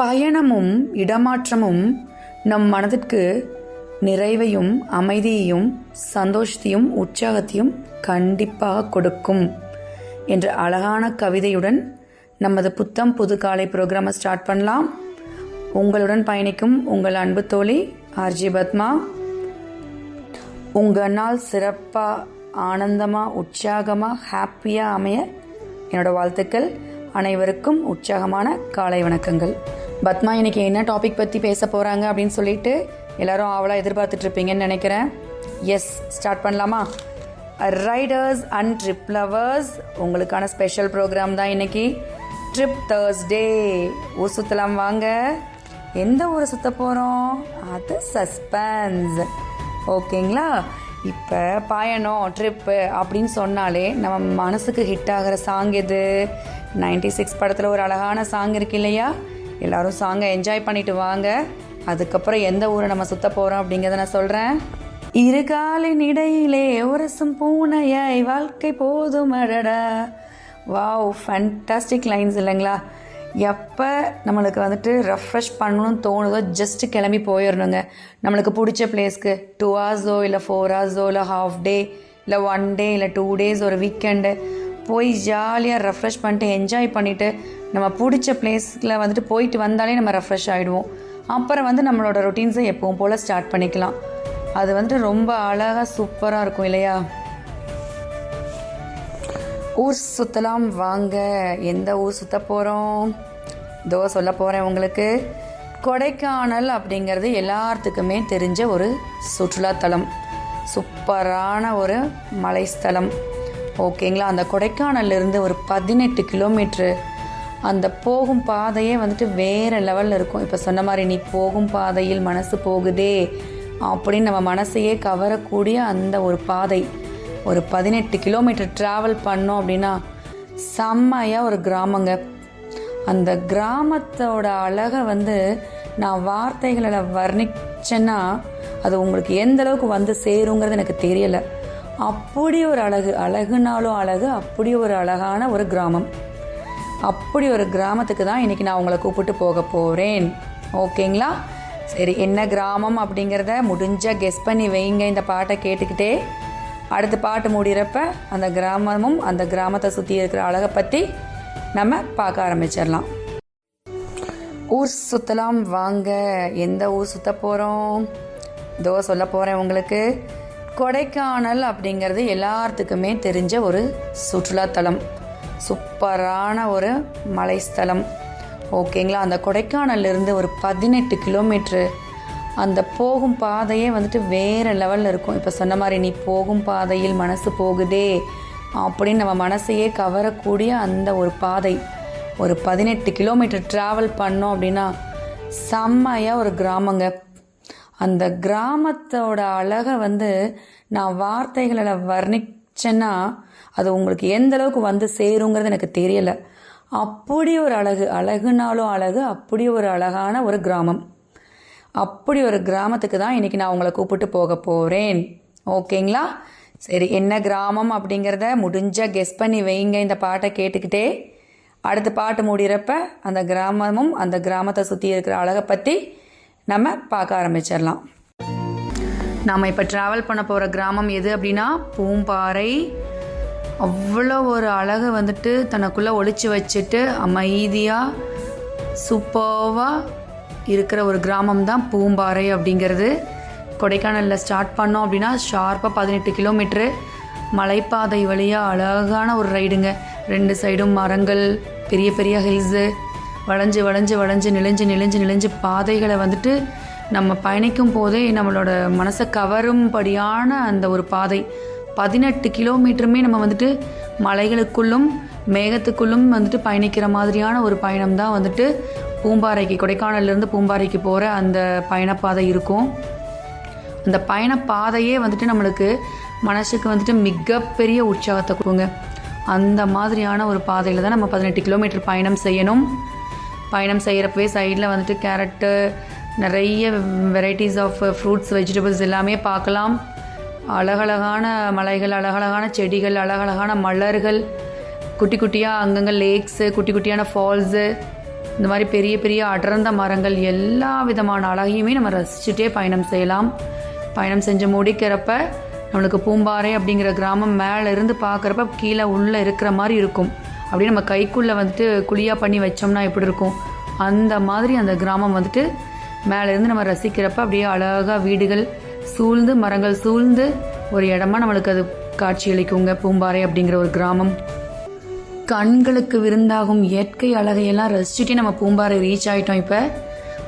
பயணமும் இடமாற்றமும் நம் மனதிற்கு நிறைவையும் அமைதியையும் சந்தோஷத்தையும் உற்சாகத்தையும் கண்டிப்பாக கொடுக்கும் என்ற அழகான கவிதையுடன் நமது புத்தம் புது காலை ப்ரோக்ராமை ஸ்டார்ட் பண்ணலாம். உங்களுடன் பயணிக்கும் உங்கள் அன்பு தோழி ஆர்ஜி பத்மா. உங்கள் நாள் சிறப்பாக ஆனந்தமாக உற்சாகமாக ஹாப்பியாக அமைய என்னோடய வாழ்த்துக்கள். அனைவருக்கும் உற்சாகமான காலை வணக்கங்கள். பத்மா இன்னைக்கு என்ன டாபிக் பற்றி பேச போகிறாங்க அப்படின்னு சொல்லிட்டு எல்லாரும் ஆவலாக எதிர்பார்த்துட்ருப்பீங்கன்னு நினைக்கிறேன். எஸ் ஸ்டார்ட் பண்ணலாமா? ரைடர்ஸ் அண்ட் ட்ரிப் லவர்ஸ் உங்களுக்கான ஸ்பெஷல் ப்ரோக்ராம் தான் இன்னைக்கு. ட்ரிப் தேர்ஸ்டே ஊர் சுற்றலாம் வாங்க. எந்த ஊரை சுற்ற போகிறோம் அது சஸ்பென்ஸ் ஓகேங்களா இப்போ பயணம் ட்ரிப்பு அப்படின்னு சொன்னாலே நம்ம மனசுக்கு ஹிட் ஆகிற சாங் எது? நைன்டி சிக்ஸ் படத்தில் ஒரு அழகான சாங் இருக்கு இல்லையா? எல்லாரும் சாங்கை என்ஜாய் பண்ணிட்டு வாங்க. அதுக்கப்புறம் எந்த ஊரை நம்ம சுத்த போகிறோம் அப்படிங்கிறத நான் சொல்கிறேன் இருகாலின் இடையிலே உரசும் பூனையாய் வாழ்க்கை போதும் அடடா. வாவ் ஃபண்டாஸ்டிக் லைன்ஸ் இல்லைங்களா? எப்போ நம்மளுக்கு வந்துட்டு ரெஃப்ரெஷ் பண்ணணும்னு தோணுதோ ஜஸ்ட் கிளம்பி போயிடணுங்க. நம்மளுக்கு பிடிச்ச பிளேஸ்க்கு டூ ஹவர்ஸோ இல்லை ஃபோர் ஹவர்ஸோ இல்லை ஹாஃப் டே இல்லை ஒன் டே இல்லை டூ டேஸ் ஒரு வீக்கெண்டு போய் ஜாலியாக ரெஃப்ரெஷ் பண்ணிட்டு என்ஜாய் பண்ணிவிட்டு நம்ம பிடிச்ச பிளேஸில் வந்துட்டு போயிட்டு வந்தாலே நம்ம ரெஃப்ரெஷ் ஆகிடுவோம் அப்புறம் வந்து நம்மளோட ரொட்டீன்ஸை எப்பவும் போல் ஸ்டார்ட் பண்ணிக்கலாம். அது வந்துட்டு ரொம்ப அழகாக சூப்பராக இருக்கும் இல்லையா? ஊர் சுற்றலாம் வாங்க. எந்த ஊர் சுற்ற போகிறோம் இதோ சொல்ல போகிறேன் உங்களுக்கு. கொடைக்கானல் அப்படிங்கிறது எல்லாத்துக்குமே தெரிஞ்ச ஒரு சுற்றுலாத்தலம். சூப்பரான ஒரு மலைஸ்தலம் ஓகேங்களா? அந்த கொடைக்கானல்லேருந்து ஒரு பதினெட்டு கிலோமீட்ரு அந்த போகும் பாதையே வந்துட்டு வேறு லெவலில் இருக்கும். இப்போ சொன்ன மாதிரி நீ போகும் பாதையில் மனசு போகுதே அப்படின்னு நம்ம மனசையே கவரக்கூடிய அந்த ஒரு பாதை. ஒரு பதினெட்டு கிலோமீட்டர் ட்ராவல் பண்ணோம் அப்படின்னா செம்மையாக ஒரு கிராமங்க. அந்த கிராமத்தோட அழகை வந்து நான் வார்த்தைகளில் வர்ணிச்சேன்னா அது உங்களுக்கு எந்த அளவுக்கு வந்து சேருங்கிறது எனக்கு தெரியலை. அப்படி ஒரு அழகு அழகுனாலும் அழகு அப்படி ஒரு அழகான ஒரு கிராமம். அப்படி ஒரு கிராமத்துக்கு தான் இன்றைக்கி நான் உங்களை கூப்பிட்டு போக போகிறேன் ஓகேங்களா? சரி என்ன கிராமம் அப்படிங்கிறத முடிஞ்சால் கெஸ் பண்ணி வைங்க இந்த பாட்டை கேட்டுக்கிட்டே. அடுத்த பாட்டு முடிகிறப்ப அந்த கிராமமும் அந்த கிராமத்தை சுற்றி இருக்கிற அழகை பற்றி நம்ம பார்க்க ஆரம்பிச்சிடலாம். ஊர் சுற்றலாம் வாங்க. எந்த ஊர் சுற்ற போகிறோம் இதோ சொல்ல போகிறேன் உங்களுக்கு. கொடைக்கானல் அப்படிங்கிறது எல்லாத்துக்குமே தெரிஞ்ச ஒரு சுற்றுலாத்தலம். சூப்பரான ஒரு மலைஸ்தலம் ஓகேங்களா? அந்த கொடைக்கானல்லேருந்து ஒரு பதினெட்டு கிலோமீட்ரு. அந்த போகும் பாதையே வந்துட்டு வேறு லெவலில் இருக்கும். இப்போ சொன்ன மாதிரி நீ போகும் பாதையில் மனசு போகுதே அப்படின்னு நம்ம மனசையே கவரக்கூடிய அந்த ஒரு பாதை. ஒரு பதினெட்டு கிலோமீட்டர் ட்ராவல் பண்ணோம் அப்படின்னா செம்மையாக ஒரு கிராமங்க. அந்த கிராமத்தோட அழகை வந்து நான் வார்த்தைகளில் வர்ணிச்சேன்னா அது உங்களுக்கு எந்த அளவுக்கு வந்து சேருங்கிறது எனக்கு தெரியலை. அப்படி ஒரு அழகு அழகுனாலும் அழகு அப்படி ஒரு அழகான ஒரு கிராமம். அப்படி ஒரு கிராமத்துக்கு தான் இன்றைக்கி நான் உங்களை கூப்பிட்டு போக போகிறேன் ஓகேங்களா? சரி என்ன கிராமம் அப்படிங்கிறத முடிஞ்சால் கெஸ் பண்ணி வைங்க இந்த பாட்டை கேட்டுக்கிட்டே. அடுத்த பாட்டு முடிகிறப்ப அந்த கிராமமும் அந்த கிராமத்தை சுற்றி இருக்கிற அழகை பற்றி நம்ம பார்க்க ஆரம்பிச்சிடலாம். நாம் இப்போ ட்ராவல் பண்ண போகிற கிராமம் எது அப்படின்னா? பூம்பாறை அவ்வளோ ஒரு அழகை வந்துட்டு தனக்குள்ளே ஒழிச்சு வச்சுட்டு அமைதியாக சூப்பர்வாக இருக்கிற ஒரு கிராமம் தான் பூம்பாறை அப்படிங்கிறது. கொடைக்கானலில் ஸ்டார்ட் பண்ணோம் அப்படின்னா ஷார்ப்பாக பதினெட்டு கிலோமீட்ரு மலைப்பாதை வழியாக அழகான ஒரு ரைடுங்க. ரெண்டு சைடும் மரங்கள் பெரிய பெரிய ஹில்ஸு வளைஞ்சு வளைஞ்சு வளைஞ்சு நெளிஞ்சு நெளிஞ்சு நெளிஞ்சு பாதைகளை வந்துட்டு நம்ம பயணிக்கும் போதே நம்மளோட மனசை கவரும்படியான அந்த ஒரு பாதை. பதினெட்டு கிலோமீட்டருமே நம்ம வந்துட்டு மலைகளுக்குள்ளும் மேகத்துக்குள்ளும் வந்துட்டு பயணிக்கிற மாதிரியான ஒரு பயணம் தான் வந்துட்டு பூம்பாறைக்கு கொடைக்கானல்லேருந்து பூம்பாறைக்கு போகிற அந்த பயணப்பாதை இருக்கும். அந்த பயணப்பாதையே வந்துட்டு நம்மளுக்கு மனசுக்கு வந்துட்டு மிகப்பெரிய உற்சாகத்தை கொடுங்க அந்த மாதிரியான ஒரு பாதையில் தான் நம்ம பதினெட்டு கிலோமீட்டர் பயணம் செய்யணும். பயணம் செய்கிறப்பவே சைடில் வந்துட்டு கேரட்டு நிறைய வெரைட்டிஸ் ஆஃப் ஃப்ரூட்ஸ் வெஜிடபிள்ஸ் எல்லாமே பார்க்கலாம். அழகழகான மலைகள் அழகழகான செடிகள் அழகழகான மலர்கள் குட்டி குட்டியாக அங்கங்கே லேக்ஸு குட்டி குட்டியான ஃபால்ஸு இந்த மாதிரி பெரிய பெரிய அடர்ந்த மரங்கள் எல்லா விதமான அழகையுமே நம்ம ரசிச்சுட்டே பயணம் செய்யலாம். பயணம் செஞ்சு முடிக்கிறப்ப நம்மளுக்கு பூம்பாறை அப்படிங்கிற கிராமம் மேலே இருந்து பார்க்குறப்ப கீழே உள்ளே இருக்கிற மாதிரி இருக்கும். அப்படியே நம்ம கைக்குள்ளே வந்துட்டு குழியாக பண்ணி வச்சோம்னா எப்படி இருக்கும்? அந்த மாதிரி அந்த கிராமம் வந்துட்டு மேலே இருந்து நம்ம ரசிக்கிறப்ப அப்படியே அழகாக வீடுகள் சூழ்ந்து மரங்கள் சூழ்ந்து ஒரு இடமா நம்மளுக்கு அது காட்சியளிக்குங்க பூம்பாறை அப்படிங்கிற ஒரு கிராமம். கண்களுக்கு விருந்தாகும் இயற்கை அழகையெல்லாம் ரசிச்சுட்டு நம்ம பூம்பாறை ரீச் ஆகிட்டோம் இப்போ.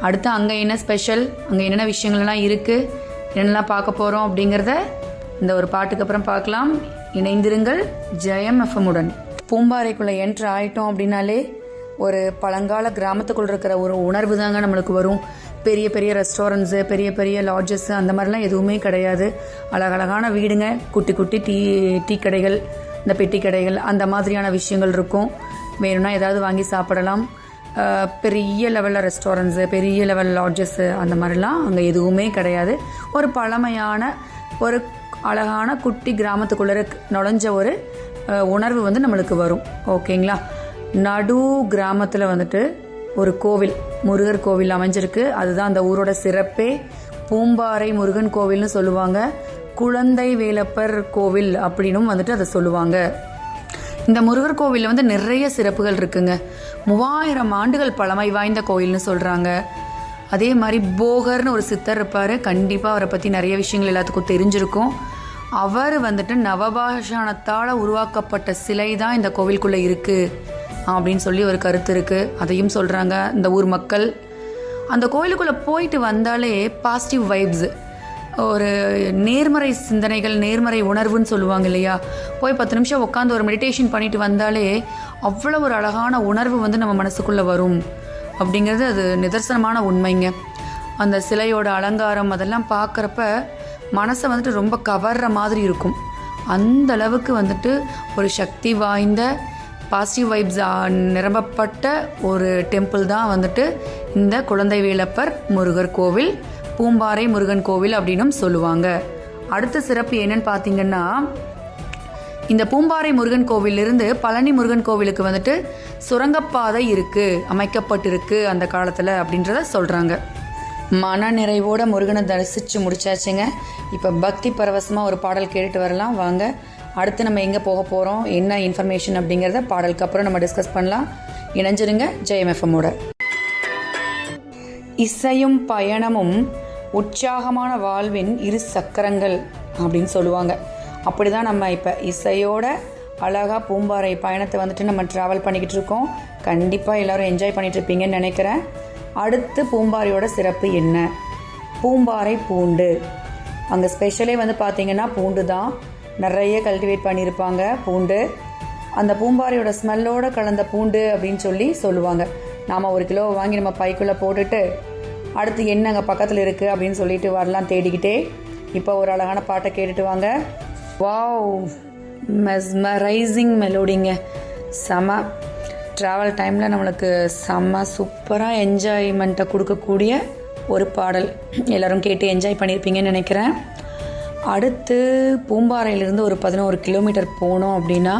அடுத்து அங்கே என்ன ஸ்பெஷல் அங்கே என்னென்ன விஷயங்கள்லாம் இருக்குது என்னென்னலாம் பார்க்க போகிறோம் அப்படிங்கிறத இந்த ஒரு பாட்டுக்கு அப்புறம் பார்க்கலாம். இணைந்திருங்கள். ஜெயம் எஃப்எம்முடன் பூம்பாறைக்குள்ளே என்ட்ரு ஆயிட்டோம் அப்படின்னாலே ஒரு பழங்கால கிராமத்துக்குள் இருக்கிற ஒரு உணர்வு தாங்க நம்மளுக்கு வரும். பெரிய பெரிய ரெஸ்டாரண்ட்ஸு பெரிய பெரிய லாட்ஜஸ் அந்த மாதிரிலாம் எதுவுமே கிடையாது. அழகழகான வீடுங்க குட்டி குட்டி டீ டீ கடைகள் இந்த பெட்டி கடைகள் அந்த மாதிரியான விஷயங்கள் இருக்கும். வேணும்னா ஏதாவது வாங்கி சாப்பிடலாம். பெரிய லெவலில் ரெஸ்டாரண்ட்ஸு பெரிய லெவல் லாட்ஜஸ்ஸு அந்த மாதிரிலாம் அங்கே எதுவுமே கிடையாது. ஒரு பழமையான ஒரு அழகான குட்டி கிராமத்துக்குள்ளே நுழைஞ்ச ஒரு உணர்வு வந்து நம்மளுக்கு வரும். ஓகேங்களா? நடு கிராமத்தில் வந்துட்டு ஒரு கோவில் முருகர் கோவில் அமைஞ்சிருக்கு. அதுதான் அந்த ஊரோட சிறப்பே. பூம்பாறை முருகன் கோவில்னு சொல்லுவாங்க. குழந்தை வேலப்பர் கோவில் அப்படின்னும் வந்துட்டு அதை சொல்லுவாங்க. இந்த முருகர் கோவிலில் வந்து நிறைய சிறப்புகள் இருக்குங்க. மூவாயிரம் ஆண்டுகள் பழமை வாய்ந்த கோயில்னு சொல்கிறாங்க அதே மாதிரி போகர்னு ஒரு சித்தர் இருப்பார். கண்டிப்பாக அவரை பற்றி நிறைய விஷயங்கள் எல்லாத்துக்கும் தெரிஞ்சிருக்கும். அவர் வந்துட்டு நவபாஷானத்தால் உருவாக்கப்பட்ட சிலை தான் இந்த கோவிலுக்குள்ளே இருக்குது அப்படின்னு சொல்லி ஒரு கருத்து இருக்குது அதையும் சொல்கிறாங்க இந்த ஊர் மக்கள் அந்த கோயிலுக்குள்ளே போயிட்டு வந்தாலே பாசிட்டிவ் வைப்ஸ் ஒரு நேர்மறை சிந்தனைகள் நேர்மறை உணர்வுன்னு சொல்லுவாங்க இல்லையா? போய் பத்து நிமிஷம் உட்காந்து ஒரு மெடிடேஷன் பண்ணிட்டு வந்தாலே அவ்வளோ ஒரு அழகான உணர்வு வந்து நம்ம மனசுக்குள்ளே வரும். அப்படிங்கிறது அது நிதர்சனமான உண்மைங்க. அந்த சிலையோட அலங்காரம் அதெல்லாம் பார்க்குறப்ப மனசை வந்துட்டு ரொம்ப கவர்ற மாதிரி இருக்கும். அந்த அளவுக்கு வந்துட்டு ஒரு சக்தி வாய்ந்த பாசிட்டிவ் வைப்ஸ் நிரம்பப்பட்ட ஒரு டெம்பிள் தான் வந்துட்டு இந்த குழந்தை வேலப்பர் முருகர் கோவில் பூம்பாறை முருகன் கோவில் அப்படின்னும் சொல்லுவாங்க. அடுத்த சிறப்பு என்னன்னு பார்த்தீங்கன்னா இந்த பூம்பாறை முருகன் கோவிலிருந்து பழனி முருகன் கோவிலுக்கு வந்துட்டு சுரங்கப்பாதை இருக்கு அமைக்கப்பட்டிருக்கு அந்த காலத்தில் அப்படின்றத சொல்கிறாங்க மன நிறைவோட முருகனை தரிசித்து முடிச்சாச்சுங்க. இப்போ பக்தி பரவசமாக ஒரு பாடல் கேட்டுட்டு வரலாம். வாங்க அடுத்து நம்ம எங்கே போக போகிறோம் என்ன இன்ஃபர்மேஷன் அப்படிங்கிறத பாடலுக்கு அப்புறம் நம்ம டிஸ்கஸ் பண்ணலாம். இணைஞ்சிருங்க. ஜெயம்எஃப்எம்மோட இசையும் பயணமும் உற்சாகமான வாழ்வின் இரு சக்கரங்கள் அப்படின்னு சொல்லுவாங்க. அப்படிதான் நம்ம இப்போ இசையோட அழகாக பூம்பாறை பயணத்தை வந்துட்டு நம்ம ட்ராவல் பண்ணிக்கிட்டு இருக்கோம். கண்டிப்பாக எல்லோரும் என்ஜாய் பண்ணிகிட்ருப்பீங்கன்னு நினைக்கிறேன். அடுத்து பூம்பாறையோட சிறப்பு என்ன? பூம்பாறை பூண்டு. அங்கே ஸ்பெஷலே வந்து பார்த்தீங்கன்னா பூண்டு தான் நிறைய கல்டிவேட் பண்ணியிருப்பாங்க பூண்டு. அந்த பூம்பாறையோட ஸ்மெல்லோட கலந்த பூண்டு அப்படின்னு சொல்லி சொல்லுவாங்க. நாம் ஒரு கிலோ வாங்கி நம்ம பைக்குள்ளே போட்டுட்டு அடுத்து என்ன அங்கே பக்கத்தில் இருக்குது அப்படின்னு சொல்லிட்டு வரலாம் தேடிக்கிட்டே. இப்போ ஒரு அழகான பாட்டை கேட்டுட்டு வாங்க. வாவ்! மெஸ்மரைசிங் மெலோடிங்க செம. ட்ராவல் டைமில் நம்மளுக்கு செம்ம சூப்பராக என்ஜாய்மெண்ட்டை கொடுக்கக்கூடிய ஒரு பாடல். எல்லோரும் கேட்டு என்ஜாய் பண்ணியிருப்பீங்கன்னு நினைக்கிறேன். அடுத்து பூம்பாறையிலிருந்து ஒரு பதினோரு கிலோமீட்டர் போனோம் அப்படின்னா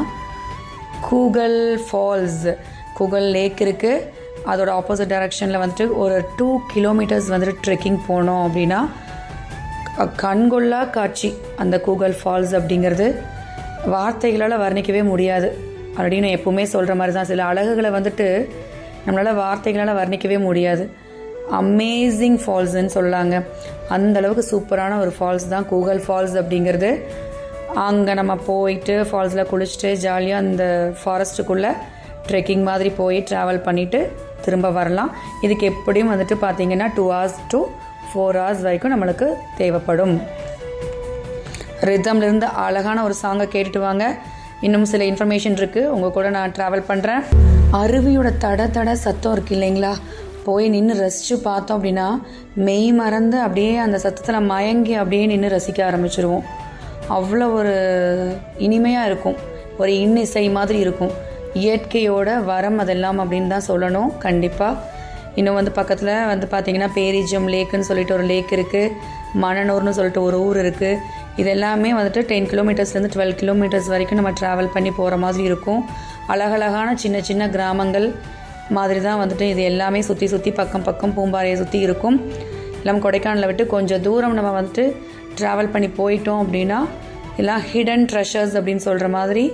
கூகல் ஃபால்ஸ் கூகல் லேக் இருக்குது அதோட ஆப்போசிட் டைரக்ஷனில் வந்துட்டு ஒரு டூ கிலோமீட்டர்ஸ் வந்துட்டு ட்ரெக்கிங் போனோம் அப்படின்னா கண்கொள்ளா காட்சி அந்த கூகல் ஃபால்ஸ் அப்படிங்கிறது வார்த்தைகளால் வர்ணிக்கவே முடியாது. அப்படின்னு நான் எப்பவுமே சொல்கிற மாதிரி தான் சில அழகுகளை வந்துட்டு நம்மளால் வார்த்தைகளால் வர்ணிக்கவே முடியாது. அமேசிங் ஃபால்ஸ்ன்னு சொல்லாங்க. அந்த அளவுக்கு சூப்பரான ஒரு ஃபால்ஸ் தான். கூகல் ஃபால்ஸ் அப்படிங்கிறது. அங்கே நம்ம போயிட்டு ஃபால்ஸில் குளிச்சுட்டு ஜாலியாக அந்த ஃபாரஸ்ட்டுக்குள்ளே ட்ரெக்கிங் மாதிரி போய் ட்ராவல் பண்ணிவிட்டு திரும்ப வரலாம். இதுக்கு எப்படியும் வந்துட்டு பார்த்தீங்கன்னா two hours to four hours வரைக்கும் நம்மளுக்கு தேவைப்படும். ரிதம்லேருந்து அழகான ஒரு சாங்கை கேட்டுட்டு வாங்க. இன்னும் சில இன்ஃபர்மேஷன் இருக்குது உங்கள் கூட நான் ட்ராவல் பண்ணுறேன் அருவியோட தட தட சத்தம் இருக்கு இல்லைங்களா? போய் நின்று ரசித்து பார்த்தோம் அப்படின்னா மெய் மறந்து அப்படியே அந்த சத்தத்தில் மயங்கி அப்படியே நின்று ரசிக்க ஆரம்பிச்சிருவோம். அவ்வளோ ஒரு இனிமையாக இருக்கும். ஒரு இன்னிசை மாதிரி இருக்கும். இயற்கையோட வரம் அதெல்லாம் அப்படின்னு தான் சொல்லணும் கண்டிப்பாக இன்னும் வந்து பக்கத்தில் வந்து பார்த்திங்கன்னா பேரிஜம் லேக்குன்னு சொல்லிட்டு ஒரு லேக் இருக்குது மணனூர்னு சொல்லிட்டு ஒரு ஊர் இருக்குது இது எல்லாமே வந்துட்டு டென் கிலோமீட்டர்ஸ்லேருந்து டுவெல் கிலோமீட்டர்ஸ் வரைக்கும் நம்ம ட்ராவல் பண்ணி போகிற மாதிரி இருக்கும். அழகழகான சின்ன சின்ன கிராமங்கள் மாதிரி தான் வந்துட்டு இது எல்லாமே சுற்றி சுற்றி பக்கம் பக்கம் பூம்பாறையை சுற்றி இருக்கும். எல்லாம் கொடைக்கானலை விட்டு கொஞ்சம் தூரம் நம்ம வந்துட்டு ட்ராவல் பண்ணி போயிட்டோம் அப்படின்னா எல்லாம் ஹிடன் ட்ரெஷர்ஸ் அப்படின்னு சொல்கிற மாதிரி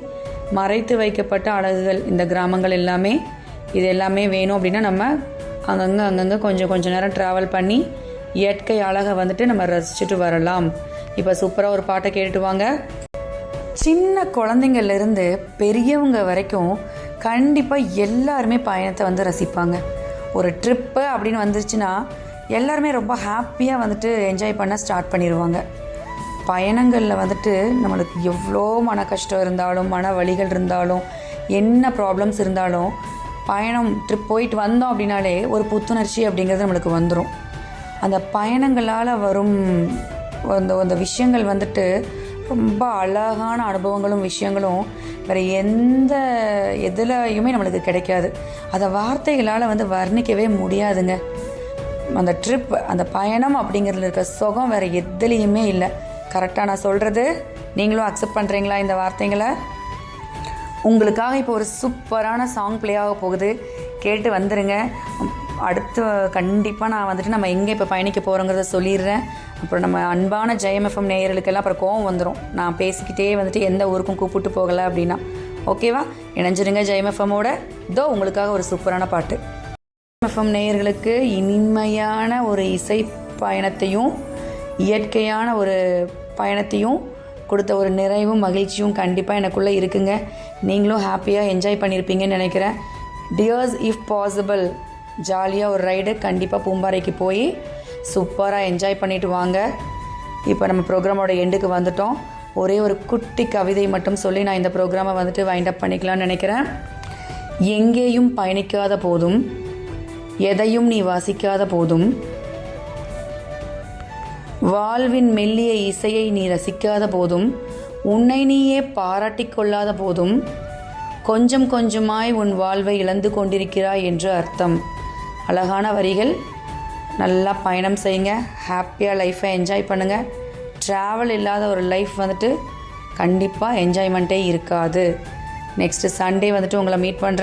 மறைத்து வைக்கப்பட்ட அழகுகள் இந்த கிராமங்கள் எல்லாமே இது எல்லாமே வேணும் அப்படின்னா நம்ம அங்கங்கே அங்கங்கே கொஞ்சம் கொஞ்சம் நேரம் ட்ராவல் பண்ணி இயற்கை அழகை வந்துட்டு நம்ம ரசிச்சுட்டு வரலாம். இப்போ சூப்பராக ஒரு பாட்டை கேட்டுட்டு வாங்க. சின்ன குழந்தைங்கள்லேருந்து பெரியவங்க வரைக்கும் கண்டிப்பாக எல்லாருமே பயணத்தை வந்து ரசிப்பாங்க. ஒரு ட்ரிப்பு அப்படின்னு வந்துருச்சுன்னா எல்லாருமே ரொம்ப ஹாப்பியாக வந்துட்டு என்ஜாய் பண்ண ஸ்டார்ட் பண்ணிடுவாங்க பயணங்களில் வந்துட்டு நம்மளுக்கு எவ்வளோ மன கஷ்டம் இருந்தாலும் மன வலிகள் இருந்தாலும் என்ன ப்ராப்ளம்ஸ் இருந்தாலும் பயணம் ட்ரிப் போயிட்டு வந்தோம் அப்படின்னாலே ஒரு புத்துணர்ச்சி அப்படிங்கிறது நம்மளுக்கு வந்துடும் அந்த பயணங்களால் வரும் அந்த அந்த விஷயங்கள் வந்துட்டு ரொம்ப அழகான அனுபவங்களும் விஷயங்களும் வேறு எந்த எதுலையுமே நம்மளுக்கு கிடைக்காது. அதை வார்த்தைகளால் வந்து வர்ணிக்கவே முடியாதுங்க. அந்த ட்ரிப் அந்த பயணம் அப்படிங்கிறதுல இருக்க சுகம் வேறு எதுலேயுமே இல்லை. கரெக்டாக நான் சொல்கிறது நீங்களும் அக்செப்ட் பண்ணுறீங்களா இந்த வார்த்தைங்களை? உங்களுக்காக இப்போ ஒரு சூப்பரான சாங் ப்ளே ஆக போகுது. கேட்டு வந்துடுங்க அடுத்து கண்டிப்பாக நான் வந்துட்டு நம்ம எங்கே இப்போ பயணிக்க போகிறோங்கிறத சொல்லிடுறேன். அப்புறம் நம்ம அன்பான ஜெயம்எஃப்எம் நேயர்களுக்கெல்லாம் அப்புறம் கோவம் வந்துடும் நான் பேசிக்கிட்டே வந்துட்டு எந்த ஊருக்கும் கூப்பிட்டு போகலை அப்படின்னா. ஓகேவா இணைஞ்சிருங்க ஜெயம்எஃப்எம்மோட இதோ உங்களுக்காக ஒரு சூப்பரான பாட்டு. எஃப்எம் நேயர்களுக்கு இனிமையான ஒரு இசை பயணத்தையும் இயற்கையான ஒரு பயணத்தையும் கொடுத்த ஒரு நிறைவும் மகிழ்ச்சியும் கண்டிப்பாக எனக்குள்ளே இருக்குங்க. நீங்களும் ஹாப்பியாக என்ஜாய் பண்ணியிருப்பீங்கன்னு நினைக்கிறேன். டியர்ஸ் இஃப் பாசிபிள் ஜாலியாக ஒரு ரைடு கண்டிப்பாக பூம்பாறைக்கு போய் சூப்பராக என்ஜாய் பண்ணிட்டு வாங்க. இப்போ நம்ம ப்ரோக்ராமோட எண்டுக்கு வந்துட்டோம். ஒரே ஒரு குட்டி கவிதை மட்டும் சொல்லி நான் இந்த ப்ரோக்ராமை வந்துட்டு வைண்ட் அப் பண்ணிக்கலாம்னு நினைக்கிறேன். எங்கேயும் பயணிக்காத போதும் எதையும் நீ வாசிக்காத போதும் வாழ்வின் மெல்லிய இசையை நீ ரசிக்காத போதும் உன்னை நீயே பாராட்டி கொள்ளாத போதும் கொஞ்சம் கொஞ்சமாய் உன் வாழ்வை இழந்து கொண்டிருக்கிறாய் என்று அர்த்தம். அழகான வரிகள். நல்லா பயணம் செய்யுங்க. ஹாப்பியாக லைஃப்பை என்ஜாய் பண்ணுங்கள் ட்ராவல் இல்லாத ஒரு லைஃப் வந்துட்டு கண்டிப்பாக என்ஜாய்மெண்ட்டே இருக்காது. நெக்ஸ்ட்டு சண்டே வந்துட்டு உங்களை மீட் பண்ணுறேன்